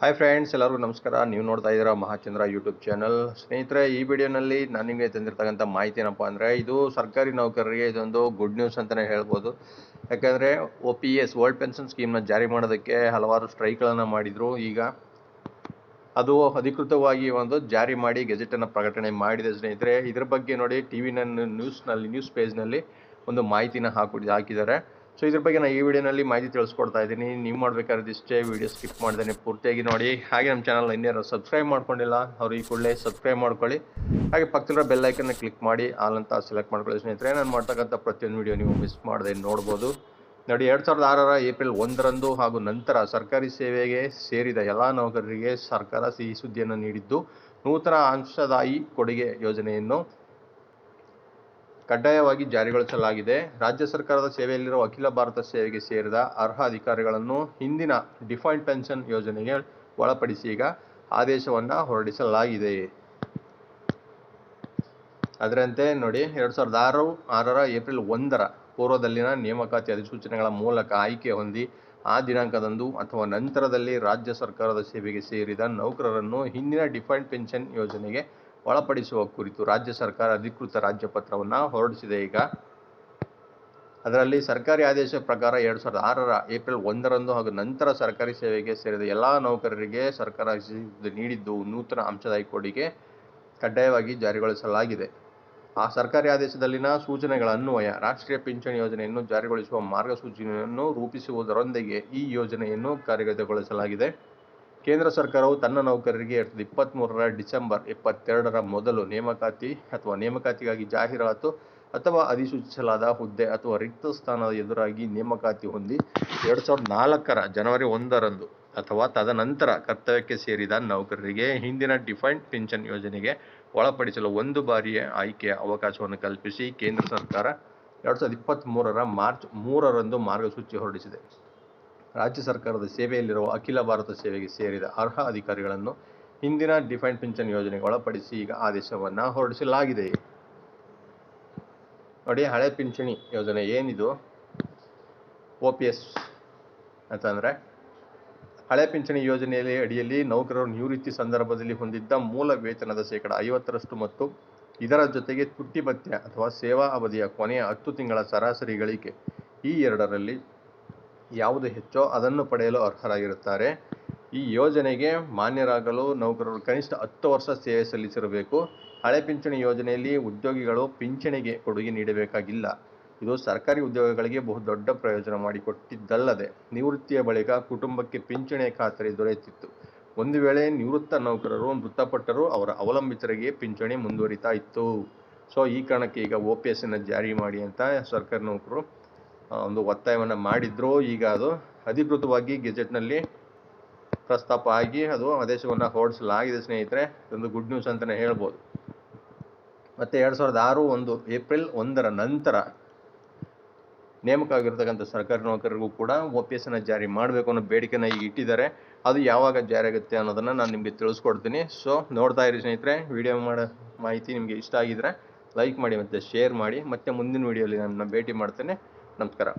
Hi friends ಎಲ್ಲರಿಗೂ ನಮಸ್ಕಾರ. ನೀವು ನೋಡ್ತಾ ಇದ್ದೀರಾ ಮಹಾಚಂದ್ರ ಯೂಟ್ಯೂಬ್ ಚಾನಲ್ ಸ್ನೇಹಿತರೆ, ಈ ವಿಡಿಯೋನಲ್ಲಿ ನಾನು ನಿಮಗೆ ತಂದಿರ್ತಕ್ಕಂಥ ಮಾಹಿತಿ ಏನಪ್ಪ ಅಂದರೆ, ಇದು ಸರ್ಕಾರಿ ನೌಕರರಿಗೆ ಇದೊಂದು ಗುಡ್ ನ್ಯೂಸ್ ಅಂತಲೇ ಹೇಳ್ಬೋದು. ಯಾಕಂದರೆ O P S old pension ಸ್ಕೀಮ್ನ ಜಾರಿ ಮಾಡೋದಕ್ಕೆ ಹಲವಾರು ಸ್ಟ್ರೈಕ್ಗಳನ್ನು ಮಾಡಿದರು. ಈಗ ಅದು ಅಧಿಕೃತವಾಗಿ ಒಂದು ಜಾರಿ ಮಾಡಿ ಗೆಜೆಟನ್ನು ಪ್ರಕಟಣೆ ಮಾಡಿದೆ ಸ್ನೇಹಿತರೆ. ಇದ್ರ ಬಗ್ಗೆ ನೋಡಿ ಟಿ ವಿನ ನ್ಯೂಸ್ನಲ್ಲಿ ನ್ಯೂಸ್ ಪೇಜ್ನಲ್ಲಿ ಒಂದು ಮಾಹಿತಿನ ಹಾಕಿ, ಹಾಕಿದ್ದಾರೆ. ಸೊ ಇದ್ರ ಬಗ್ಗೆ ನಾನು ಈ ವಿಡಿಯೋನಲ್ಲಿ ಮಾಹಿತಿ ತಿಳಿಸ್ಕೊಡ್ತಾ ಇದ್ದೀನಿ. ನೀವು ಮಾಡಬೇಕಾದ್ರೆ ಇಷ್ಟೇ, ವಿಡಿಯೋ ಸ್ಕಿಪ್ ಮಾಡ್ದೇನೆ ಪೂರ್ತಿಯಾಗಿ ನೋಡಿ. ಹಾಗೆ ನಮ್ಮ ಚಾನಲ್ ಇನ್ನೇನು ಸಬ್ಸ್ಕ್ರೈಬ್ ಮಾಡ್ಕೊಂಡಿಲ್ಲ ಅವರು ಈ ಕೂಡಲೇ ಸಬ್ಸ್ಕ್ರೈಬ್ ಮಾಡ್ಕೊಳ್ಳಿ. ಹಾಗೆ ಪಕ್ಕದಲ್ಲಿರೋ ಬೆಲ್ ಕ್ಲಿಕ್ ಮಾಡಿ ಆಲ್ ಅಂತ ಸೆಲೆಕ್ಟ್ ಮಾಡ್ಕೊಳ್ಳಿ ಸ್ನೇಹಿತರೆ. ನಾನು ಮಾಡ್ತಕ್ಕಂಥ ಪ್ರತಿಯೊಂದು ವಿಡಿಯೋ ನೀವು ಮಿಸ್ ಮಾಡದೆ ನೋಡ್ಬೋದು. ನೋಡಿ, ಎರಡು ಸಾವಿರದ ಆರರ ಏಪ್ರಿಲ್ ಒಂದರಂದು ಹಾಗೂ ನಂತರ ಸರ್ಕಾರಿ ಸೇವೆಗೆ ಸೇರಿದ ಎಲ್ಲ ನೌಕರರಿಗೆ ಸರ್ಕಾರ ಸಿಹಿ ಸುದ್ದಿಯನ್ನು ನೀಡಿದ್ದು, ನೂತನ ಅಂಶದಾಯಿ ಕೊಡುಗೆ ಯೋಜನೆಯನ್ನು ಕಡ್ಡಾಯವಾಗಿ ಜಾರಿಗೊಳಿಸಲಾಗಿದೆ. ರಾಜ್ಯ ಸರ್ಕಾರದ ಸೇವೆಯಲ್ಲಿರುವ ಅಖಿಲ ಭಾರತ ಸೇವೆಗೆ ಸೇರಿದ ಅರ್ಹ ಅಧಿಕಾರಿಗಳನ್ನು ಹಿಂದಿನ ಡಿಫಾಲ್ಟ್ ಪೆನ್ಷನ್ ಯೋಜನೆಗೆ ಒಳಪಡಿಸಿ ಈಗ ಆದೇಶವನ್ನು ಹೊರಡಿಸಲಾಗಿದೆ. ಅದರಂತೆ ನೋಡಿ, ಎರಡು ಸಾವಿರದ ಆರು, ಆರರ ಏಪ್ರಿಲ್ ಒಂದರ ಪೂರ್ವದಲ್ಲಿನ ನೇಮಕಾತಿ ಅಧಿಸೂಚನೆಗಳ ಮೂಲಕ ಆಯ್ಕೆ ಹೊಂದಿ, ಆ ದಿನಾಂಕದಂದು ಅಥವಾ ನಂತರದಲ್ಲಿ ರಾಜ್ಯ ಸರ್ಕಾರದ ಸೇವೆಗೆ ಸೇರಿದ ನೌಕರರನ್ನು ಹಿಂದಿನ ಡಿಫಾಲ್ಟ್ ಪೆನ್ಷನ್ ಯೋಜನೆಗೆ ಒಳಪಡಿಸುವ ಕುರಿತು ರಾಜ್ಯ ಸರ್ಕಾರ ಅಧಿಕೃತ ರಾಜ್ಯಪತ್ರವನ್ನು ಹೊರಡಿಸಿದೆ. ಈಗ ಅದರಲ್ಲಿ ಸರ್ಕಾರಿ ಆದೇಶ ಪ್ರಕಾರ ಎರಡು ಸಾವಿರದ ಆರರ ಏಪ್ರಿಲ್ ಒಂದರಂದು ಹಾಗೂ ನಂತರ ಸರ್ಕಾರಿ ಸೇವೆಗೆ ಸೇರಿದ ಎಲ್ಲ ನೌಕರರಿಗೆ ಸರ್ಕಾರ ನೀಡಿದ್ದು ನೂತನ ಅಂಶದ ಹೈಕೋರ್ಟಿಗೆ ಕಡ್ಡಾಯವಾಗಿ ಜಾರಿಗೊಳಿಸಲಾಗಿದೆ. ಆ ಸರ್ಕಾರಿ ಆದೇಶದಲ್ಲಿನ ಸೂಚನೆಗಳ ಅನ್ವಯ ರಾಷ್ಟ್ರೀಯ ಪಿಂಚಣಿ ಯೋಜನೆಯನ್ನು ಜಾರಿಗೊಳಿಸುವ ಮಾರ್ಗಸೂಚಿಯನ್ನು ರೂಪಿಸುವುದರೊಂದಿಗೆ ಈ ಯೋಜನೆಯನ್ನು ಕಾರ್ಯಗತಗೊಳಿಸಲಾಗಿದೆ. ಕೇಂದ್ರ ಸರ್ಕಾರವು ತನ್ನ ನೌಕರರಿಗೆ ಎರಡು ಸಾವಿರದ ಇಪ್ಪತ್ತ್ಮೂರರ ಡಿಸೆಂಬರ್ ಇಪ್ಪತ್ತೆರಡರ ಮೊದಲು ನೇಮಕಾತಿ ಅಥವಾ ನೇಮಕಾತಿಗಾಗಿ ಜಾಹೀರಾತು ಅಥವಾ ಅಧಿಸೂಚಿಸಲಾದ ಹುದ್ದೆ ಅಥವಾ ರಿಕ್ತ ಸ್ಥಾನದ ಎದುರಾಗಿ ನೇಮಕಾತಿ ಹೊಂದಿ ಎರಡು ಸಾವಿರದ ನಾಲ್ಕರ ಜನವರಿ ಒಂದರಂದು ಅಥವಾ ತದನಂತರ ಕರ್ತವ್ಯಕ್ಕೆ ಸೇರಿದ ನೌಕರರಿಗೆ ಹಿಂದಿನ ಡಿಫೈನ್ಡ್ ಪಿಂಚನ್ ಯೋಜನೆಗೆ ಒಳಪಡಿಸಲು ಒಂದು ಬಾರಿಯ ಆಯ್ಕೆಯ ಅವಕಾಶವನ್ನು ಕಲ್ಪಿಸಿ ಕೇಂದ್ರ ಸರ್ಕಾರ ಎರಡು ಸಾವಿರದ ಇಪ್ಪತ್ತ್ಮೂರರ ಮಾರ್ಚ್ ಮೂರರಂದು ಮಾರ್ಗಸೂಚಿ ಹೊರಡಿಸಿದೆ. ರಾಜ್ಯ ಸರ್ಕಾರದ ಸೇವೆಯಲ್ಲಿರುವ ಅಖಿಲ ಭಾರತ ಸೇವೆಗೆ ಸೇರಿದ ಅರ್ಹ ಅಧಿಕಾರಿಗಳನ್ನು ಹಿಂದಿನ ಡಿಫೈನ್ಡ್ ಪಿಂಚಣಿ ಯೋಜನೆಗೆ ಒಳಪಡಿಸಿ ಈಗ ಆದೇಶವನ್ನು ಹೊರಡಿಸಲಾಗಿದೆ. ನೋಡಿ, ಹಳೆ ಪಿಂಚಣಿ ಯೋಜನೆ ಏನಿದು? ಒ ಪಿ ಎಸ್ ಅಂತಂದರೆ, ಹಳೆ ಪಿಂಚಣಿ ಯೋಜನೆಯಲ್ಲಿ ಅಡಿಯಲ್ಲಿ ನೌಕರರು ನಿವೃತ್ತಿ ಸಂದರ್ಭದಲ್ಲಿ ಹೊಂದಿದ್ದ ಮೂಲ ವೇತನದ ಶೇಕಡ ಐವತ್ತರಷ್ಟು ಮತ್ತು ಇದರ ಜೊತೆಗೆ ತುಟ್ಟಿ ಭತ್ಯ ಅಥವಾ ಸೇವಾ ಅವಧಿಯ ಕೊನೆಯ ಹತ್ತು ತಿಂಗಳ ಸರಾಸರಿ ಗಳಿಕೆ ಈ ಎರಡರಲ್ಲಿ ಯಾವುದು ಹೆಚ್ಚೋ ಅದನ್ನು ಪಡೆಯಲು ಅರ್ಹರಾಗಿರುತ್ತಾರೆ. ಈ ಯೋಜನೆಗೆ ಮಾನ್ಯರಾಗಲು ನೌಕರರು ಕನಿಷ್ಠ ಹತ್ತು ವರ್ಷ ಸೇವೆ ಸಲ್ಲಿಸಿರಬೇಕು. ಹಳೆ ಪಿಂಚಣಿ ಯೋಜನೆಯಲ್ಲಿ ಉದ್ಯೋಗಿಗಳು ಪಿಂಚಣಿಗೆ ಕೊಡುಗೆ ನೀಡಬೇಕಾಗಿಲ್ಲ. ಇದು ಸರ್ಕಾರಿ ಉದ್ಯೋಗಗಳಿಗೆ ಬಹುದೊಡ್ಡ ಪ್ರಯೋಜನ ಮಾಡಿಕೊಟ್ಟಿದ್ದಲ್ಲದೆ, ನಿವೃತ್ತಿಯ ಬಳಿಕ ಕುಟುಂಬಕ್ಕೆ ಪಿಂಚಣಿಯ ಖಾತರಿ ದೊರೆಯುತ್ತಿತ್ತು. ಒಂದು ವೇಳೆ ನಿವೃತ್ತ ನೌಕರರು ಮೃತಪಟ್ಟರೂ ಅವರ ಅವಲಂಬಿತರಿಗೆ ಪಿಂಚಣಿ ಮುಂದುವರಿತಾ ಇತ್ತು. ಸೊ, ಈ ಕಾರಣಕ್ಕೆ ಈಗ ಒ ಪಿ ಎಸ್ಸನ್ನು ಜಾರಿ ಮಾಡಿ ಅಂತ ಸರ್ಕಾರಿ ನೌಕರು ಒಂದು ಒತ್ತಾಯವನ್ನು ಮಾಡಿದ್ರು ಈಗ ಅದು ಅಧಿಕೃತವಾಗಿ ಗೆಜೆಟ್ನಲ್ಲಿ ಪ್ರಸ್ತಾಪ ಆಗಿ ಅದು ಆದೇಶವನ್ನು ಹೊರಡಿಸಲಾಗಿದೆ ಸ್ನೇಹಿತರೆ, ಇದೊಂದು ಗುಡ್ ನ್ಯೂಸ್ ಅಂತಲೇ ಹೇಳ್ಬೋದು. ಮತ್ತು ಎರಡು ಸಾವಿರದ ಆರು ಒಂದು ಏಪ್ರಿಲ್ ಒಂದರ ನಂತರ ನೇಮಕ ಆಗಿರ್ತಕ್ಕಂಥ ಸರ್ಕಾರಿ ನೌಕರರಿಗೂ ಕೂಡ ಒ ಪಿ ಎಸ್ನ ಜಾರಿ ಮಾಡಬೇಕು ಅನ್ನೋ ಬೇಡಿಕೆನ ಈಗ ಇಟ್ಟಿದ್ದಾರೆ. ಅದು ಯಾವಾಗ ಜಾರಿ ಆಗುತ್ತೆ ಅನ್ನೋದನ್ನು ನಾನು ನಿಮಗೆ ತಿಳಿಸ್ಕೊಡ್ತೀನಿ. ಸೊ ನೋಡ್ತಾ ಇರಿ ಸ್ನೇಹಿತರೆ ವಿಡಿಯೋ ಮಾಡೋ, ಮಾಹಿತಿ ನಿಮಗೆ ಇಷ್ಟ ಆಗಿದ್ರೆ ಲೈಕ್ ಮಾಡಿ ಮತ್ತು ಶೇರ್ ಮಾಡಿ. ಮತ್ತೆ ಮುಂದಿನ ವಿಡಿಯೋಲಿ ನನ್ನ ಭೇಟಿ ಮಾಡ್ತೇನೆ. ನಮಸ್ಕಾರ.